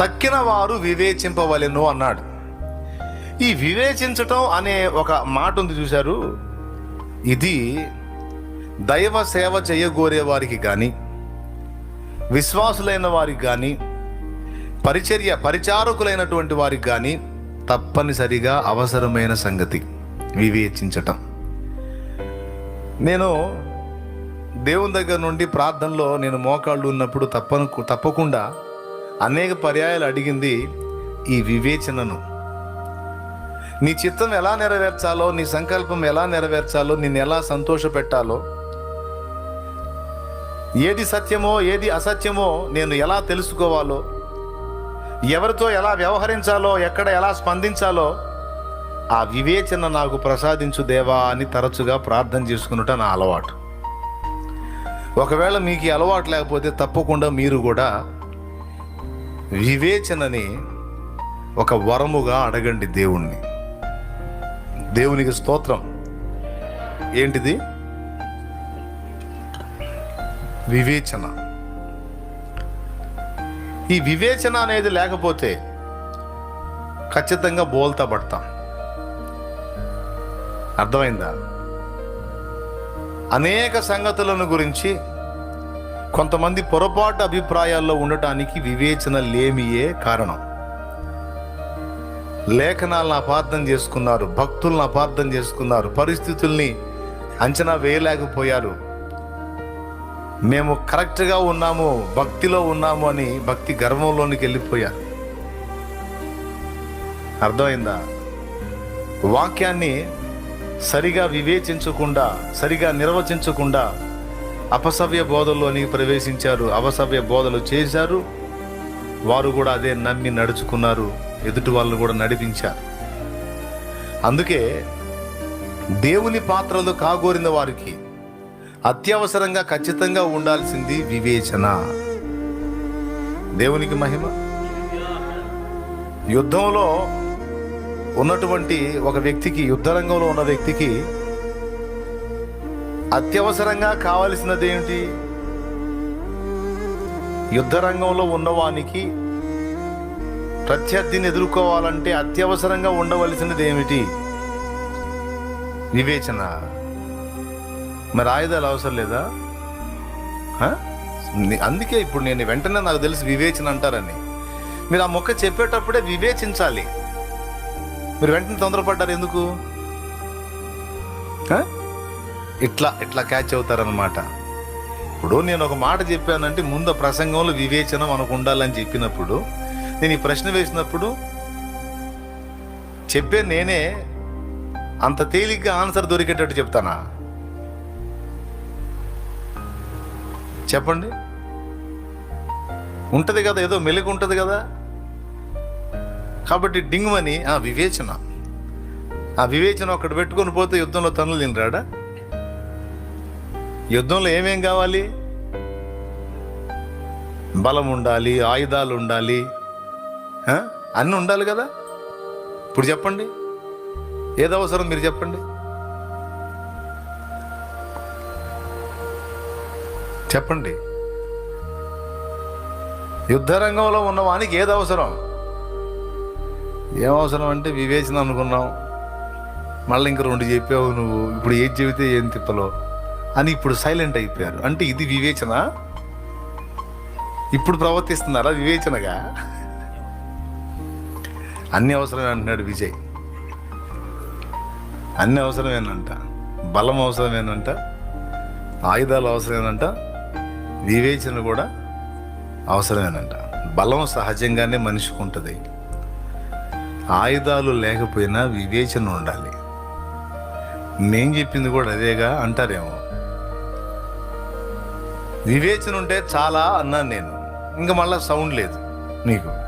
తక్కిన వారు వివేచింపవలెను అన్నాడు. ఈ వివేచించటం అనే ఒక మాట ఉంది చూశారు. ఇది దైవ సేవ చేయగోరే వారికి కానీ విశ్వాసులైన వారికి కానీ పరిచర్య పరిచారకులైనటువంటి వారికి కానీ తప్పనిసరిగా అవసరమైన సంగతి వివేచించటం. నేను దేవుని దగ్గర నుండి ప్రార్థనలో నేను మోకాళ్ళు ఉన్నప్పుడు తప్పను తప్పకుండా అనేక పర్యాయాలు అడిగింది ఈ వివేచనను. నీ చిత్తం ఎలా నెరవేర్చాలో నీ సంకల్పం ఎలా నెరవేర్చాలో నిన్ను ఎలా సంతోషపెట్టాలో ఏది సత్యమో ఏది అసత్యమో నేను ఎలా తెలుసుకోవాలో ఎవరితో ఎలా వ్యవహరించాలో ఎక్కడ ఎలా స్పందించాలో ఆ వివేచన నాకు ప్రసాదించు దేవా అని తరచుగా ప్రార్థన చేసుకున్నట నా అలవాటు. ఒకవేళ మీకు అలవాటు లేకపోతే తప్పకుండా మీరు కూడా వివేచనని ఒక వరముగా అడగండి దేవుణ్ణి. దేవునికి స్తోత్రం. ఏంటిది? వివేచన. ఈ వివేచన అనేది లేకపోతే ఖచ్చితంగా బోల్తా పడతాం. అర్థమైందా? అనేక సంగతులను గురించి కొంతమంది పొరపాటు అభిప్రాయాల్లో ఉండటానికి వివేచన లేమియే కారణం. లేఖనాలను అపార్థం చేసుకున్నారు భక్తులను అపార్థం చేసుకున్నారు పరిస్థితుల్ని అంచనా వేయలేకపోయారు. మేము కరెక్ట్గా ఉన్నాము భక్తిలో ఉన్నాము అని భక్తి గర్వంలోనికి వెళ్ళిపోయారు. అర్థమైందా? వాక్యాన్ని సరిగా వివేచించకుండా సరిగా నిర్వచించకుండా అపసవ్య బోధల్లోని ప్రవేశించారు అపసవ్య బోధలు చేశారు. వారు కూడా అదే నమ్మి నడుచుకున్నారు ఎదుటి వాళ్ళు కూడా నడిపించారు. అందుకే దేవుని పాత్రలు కాగోరిన వారికి అత్యవసరంగా ఖచ్చితంగా ఉండాల్సింది వివేచన. దేవునికి మహిమ. యుద్ధంలో ఉన్నటువంటి ఒక వ్యక్తికి యుద్ధరంగంలో ఉన్న వ్యక్తికి అత్యవసరంగా కావలసినది ఏమిటి యుద్ధరంగంలో ఉన్నవానికి ప్రత్యర్థిని ఎదుర్కోవాలంటే అత్యవసరంగా ఉండవలసినది ఏమిటి వివేచన. మరి ఆయుధాలు అవసరం లేదా? అందుకే ఇప్పుడు నేను వెంటనే నాకు తెలిసి వివేచన అంటారని. మీరు ఆ మొక్క చెప్పేటప్పుడే వివేచించాలి. మీరు వెంటనే తొందరపడ్డారు ఎందుకు? ఇట్లా ఇట్లా క్యాచ్ అవుతారనమాట ఇప్పుడు నేను ఒక మాట చెప్పానంటే ముందు ప్రసంగంలో వివేచన మనకు ఉండాలని చెప్పినప్పుడు నేను ఈ ప్రశ్న వేసినప్పుడు చెప్పే నేనే అంత తేలిగ్గా ఆన్సర్ దొరికేటట్టు చెప్తానా? చెప్పండి. ఉంటుంది కదా ఏదో మెలుగు ఉంటుంది కదా. కాబట్టి డింగుమని ఆ వివేచన. ఆ వివేచన ఒకటి పెట్టుకొని పోతే యుద్ధంలో తనులు తినరాడా? యుద్ధంలో ఏమేం కావాలి? బలం ఉండాలి ఆయుధాలు ఉండాలి అన్నీ ఉండాలి కదా? ఇప్పుడు చెప్పండి. ఏది అవసరం మీరు చెప్పండి. చెప్పండి. యుద్ధరంగంలో ఉన్న వానికి ఏది అవసరం? ఏం అవసరం అంటే వివేచన అనుకున్నాం. మళ్ళీ ఇంక రెండు చెప్పావు నువ్వు. ఇప్పుడు ఏది చెబితే ఏం తిప్పలో? అని ఇప్పుడు సైలెంట్ అయిపోయారు. అంటే ఇది వివేచన? ఇప్పుడు ప్రవర్తిస్తున్నారా వివేచనగా? అన్ని అవసరమే అంటున్నాడు విజయ్. అన్ని అవసరమేనంట. బలం అవసరమేనంట. ఆయుధాలు అవసరమేనంట. వివేచన కూడా అవసరమేనంట. బలం సహజంగానే మనిషికి ఉంటుంది. ఆయుధాలు లేకపోయినా వివేచన ఉండాలి. నేను చెప్పింది కూడా అదేగా అంటారేమో? వివేచన ఉంటే చాలా అన్నాను నేను. ఇంకా మళ్ళీ సౌండ్ లేదు నీకు.